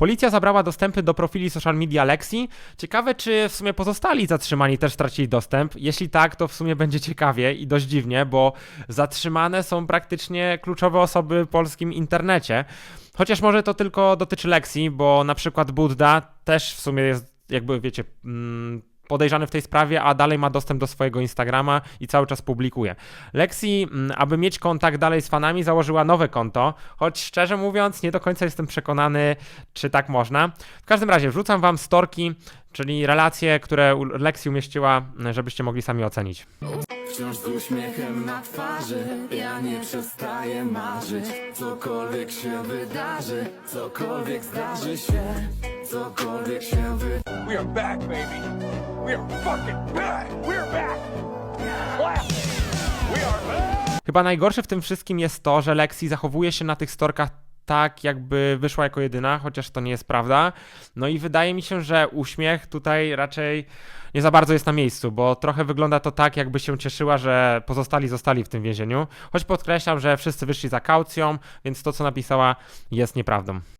Policja zabrała dostępy do profili social media Lexi. Ciekawe, czy w sumie pozostali zatrzymani też stracili dostęp. Jeśli tak, to w sumie będzie ciekawie i dość dziwnie, bo zatrzymane są praktycznie kluczowe osoby w polskim internecie. Chociaż może to tylko dotyczy Lexi, bo na przykład Budda też w sumie jest, jakby wiecie, mm, podejrzany w tej sprawie, a dalej ma dostęp do swojego Instagrama i cały czas publikuje. Lexi, mm, aby mieć kontakt dalej z fanami, założyła nowe konto, choć szczerze mówiąc, nie do końca jestem przekonany, czy tak można. W każdym razie, wrzucam wam storki, czyli relacje, które Lexi umieściła, żebyście mogli sami ocenić. Wciąż z uśmiechem na twarzy Ja nie przestaję marzyć Cokolwiek się wydarzy Cokolwiek zdarzy się Cokolwiek się wydarzy We are back, baby. Are fucking back. We're back. We are back. Chyba najgorsze w tym wszystkim jest to, że Lexi zachowuje się na tych storkach tak, jakby wyszła jako jedyna, chociaż to nie jest prawda. No i wydaje mi się, że uśmiech tutaj raczej nie za bardzo jest na miejscu, bo trochę wygląda to tak, jakby się cieszyła, że pozostali zostali w tym więzieniu. Choć podkreślam, że wszyscy wyszli za kaucją, więc to, co napisała, jest nieprawdą.